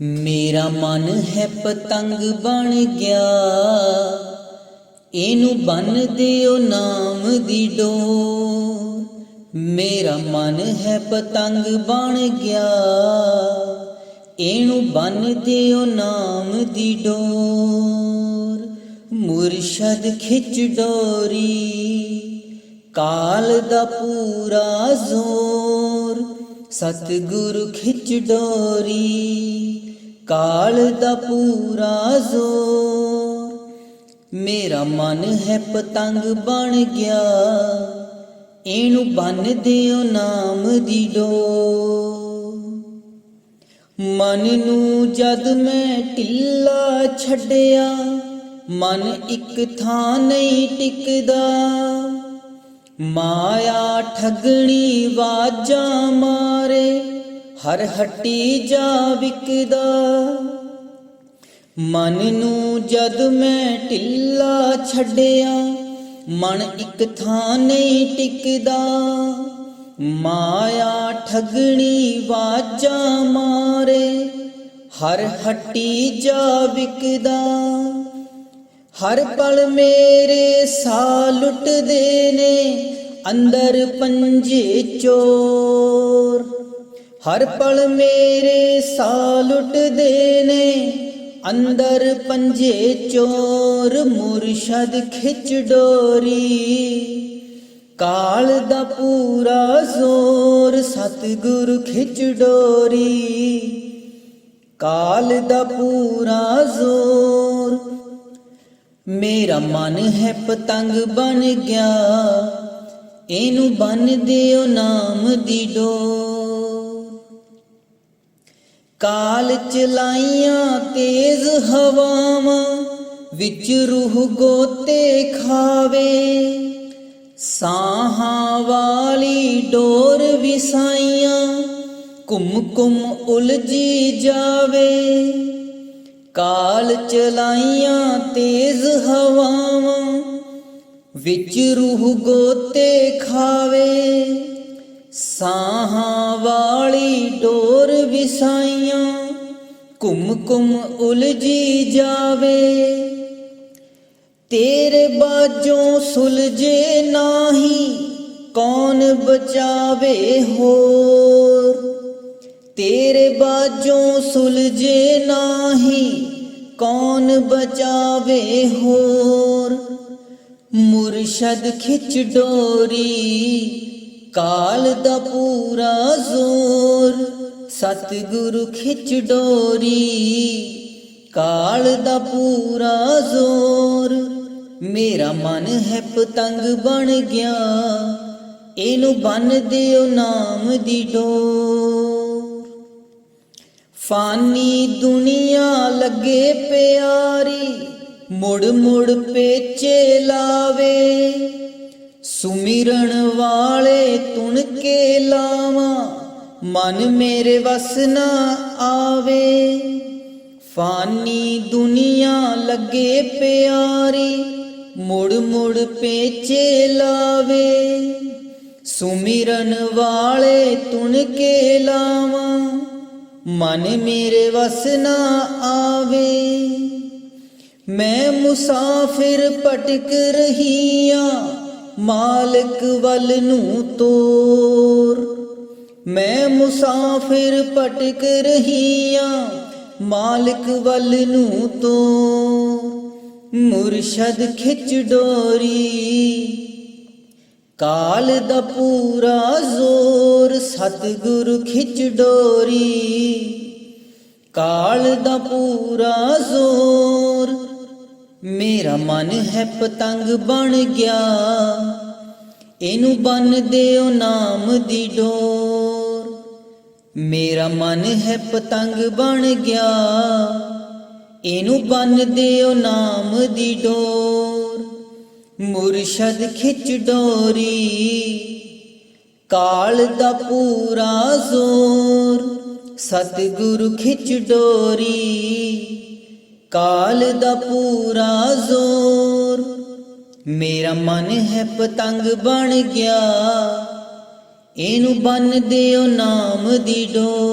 ਮੇਰਾ ਮਨ ਹੈ ਪਤੰਗ ਬਣ ਗਿਆ। ਇਹਨੂੰ ਬੰਨ ਦਿਓ ਨਾਮ ਦੀ ਡੋਰ। ਮੇਰਾ ਮਨ ਹੈ ਪਤੰਗ ਬਣ ਗਿਆ। ਇਹਨੂੰ ਬੰਨ ਦਿਓ ਨਾਮ ਦੀ ਡੋਰ। ਮੁਰਸ਼ਦ ਖਿੱਚ ਡੋਰੀ। ਕਾਲ ਦਾ ਪੂਰਾ ਜ਼ੋਰ। ਸਤਿਗੁਰ ਖਿੱਚ ਡੋਰੀ ਕਾਲ ਦਾ ਪੂਰਾ ਜ਼ੋਰ। ਮੇਰਾ ਮਨ ਹੈ ਪਤੰਗ ਬਣ ਗਿਆ, ਇਹਨੂੰ ਬੰਨ ਦਿਓ ਨਾਮ ਦੀ ਡੋਰ। ਮਨ ਨੂੰ ਜਦ ਮੈਂ ਢਿੱਲਾ ਛੱਡਿਆ, ਮਨ ਇੱਕ ਥਾਂ ਨਹੀਂ ਟਿਕਦਾ। ਮਾਇਆ ਠਗਣੀ ਵਾਜਾਂ ਮਾਰੇ, ਹਰ ਹੱਟੀ ਜਾ ਵਿਕਦਾ। ਮਨ ਨੂੰ ਜਦ ਮੈਂ ਢਿੱਲਾ ਛੱਡਿਆ, ਮਨ ਇੱਕ ਥਾਂ ਨਹੀਂ ਟਿਕਦਾ। ਮਾਇਆ ਠਗਣੀ ਵਾਜਾਂ ਮਾਰੇ, ਹਰ ਹੱਟੀ ਜਾ ਵਿਕਦਾ। ਹਰ ਪਲ ਮੇਰੇ ਸਾਹ ਲੁੱਟਦੇ ਨੇ, ਅੰਦਰ ਪੰਜੇ ਚੋਰ। ਹਰ ਪਲ ਮੇਰੇ ਸਾਹ ਲੁੱਟਦੇ ਨੇ, ਅੰਦਰ ਪੰਜੇ ਚੋਰ। ਮੁਰਸ਼ਦ ਖਿੱਚ ਡੋਰੀ, ਕਾਲ ਦਾ ਪੂਰਾ ਜ਼ੋਰ, ਸਤਿਗੁਰ ਖਿੱਚ ਡੋਰੀ। ਕਾਲ ਦਾ ਪੂਰਾ ਜ਼ੋਰ ਮੇਰਾ ਮਨ ਹੈ ਪਤੰਗ ਬਣ ਗਿਆ। ਇਹਨੂੰ ਬੰਨ ਦਿਓ ਨਾਮ ਦੀ ਡੋਰ। ਕਾਲ ਚਲਾਈਆਂ, ਤੇਜ਼ ਹਵਾਵਾਂ ਵਿੱਚ ਰੂਹ ਗੋਤੇ ਖਾਵੇ। ਸਾਹਾਂ ਵਾਲੀ ਡੋਰ ਵਿਸਾਈਆਂ ਘੁੰਮ ਘੁੰਮ ਉਲਝੀ ਜਾਵੇ। ਕਾਲ ਚਲਾਈਆਂ ਤੇਜ਼ ਹਵਾਵਾਂ, ਵਿੱਚ ਰੂਹ ਗੋਤੇ ਖਾਵੇ। ਸਾਹਾਂ ਵਾਲੀ ਡੋਰ ਵਿਸਾਈਆਂ ਘੁੰਮ ਕੁਮ ਉਲਝੀ ਜਾਵੇ। ਤੇਰੇ ਬਾਝੋਂ ਸੁਲਝੇ ਨਾਹੀ ਕੌਣ ਬਚਾਵੇ ਹੋਰ? ਤੇਰੇ ਬਾਝੋਂ ਸੁਲਝੇ ਨਾਹੀ, ਕੌਣ ਬਚਾਵੇ ਹੋਰ? ਮੁਰਸ਼ਦ ਖਿੱਚ ਡੋਰੀ, ਕਾਲ ਦਾ ਪੂਰਾ ਜ਼ੋਰ। ਸਤਿਗੁਰੂ ਖਿੱਚ ਡੋਰੀ, ਕਾਲ ਦਾ ਪੂਰਾ ਜ਼ੋਰ। ਮੇਰਾ ਮਨ ਹੈ ਪਤੰਗ ਬਣ ਗਿਆ, ਇਹਨੂੰ ਬੰਨ ਦਿਓ ਨਾਮ ਦੀ ਡੋਰ। ਫਾਨੀ ਦੁਨੀਆ ਲੱਗੇ ਪਿਆਰੀ, ਮੁੜ ਮੁੜ ਪੇਚੇ ਲਾਵੇ। ਸੁਮਿਰਣ ਵਾਲੇ ਤੁਣ ਕੇ ਲਾਵਾਂ, ਮਨ ਮੇਰੇ ਵਸ ਨਾ ਆਵੇ। ਫਾਨੀ ਦੁਨੀਆ ਲੱਗੇ ਪਿਆਰੀ, ਮੁੜ ਮੁੜ ਪੇਚੇ ਲਾਵੇ। ਸੁਮਿਰਨ ਵਾਲੇ ਤੁਣ ਕੇ ਲਾਵਾਂ ਮਨ ਮੇਰੇ ਵਸ ਨਾ ਆਵੇ। ਮੈਂ ਮੁਸਾਫਿਰ ਭਟਕ ਰਹੀ ਆ ਮਾਲਕ ਵੱਲ ਨੂੰ ਤੋਰ। ਮੈਂ ਮੁਸਾਫਿਰ ਭਟਕ ਰਹੀਆਂ, ਮਾਲਕ ਵੱਲ ਨੂੰ ਤੋਰ। ਮੁਰਸ਼ਦ ਖਿੱਚ ਡੋਰੀ ਕਾਲ ਦਾ ਪੂਰਾ ਜ਼ੋਰ ਸਤਿਗੁਰ ਖਿੱਚ ਡੋਰੀ। ਕਾਲ ਦਾ ਪੂਰਾ ਜ਼ੋਰ, ਮੇਰਾ ਮਨ ਹੈ ਪਤੰਗ ਬਣ ਗਿਆ। ਇਹਨੂੰ ਬੰਨ ਦਿਓ ਨਾਮ ਦੀ ਡੋਰ। ਮੇਰਾ ਮਨ ਹੈ ਪਤੰਗ ਬਣ ਗਿਆ। ਇਹਨੂੰ ਬੰਨ ਦਿਓ ਨਾਮ ਦੀ ਡੋਰ। ਮੁਰਸ਼ਦ ਖਿੱਚ ਡੋਰੀ, ਕਾਲ ਦਾ ਪੂਰਾ ਜ਼ੋਰ, ਸਤਿਗੁਰੂ ਖਿੱਚ ਡੋਰੀ, ਕਾਲ ਦਾ ਪੂਰਾ ਜ਼ੋਰ। ਮੇਰਾ ਮਨ ਹੈ ਪਤੰਗ ਬਣ ਗਿਆ, ਇਹਨੂੰ ਬੰਨ ਦਿਓ ਨਾਮ ਦੀ ਡੋਰ।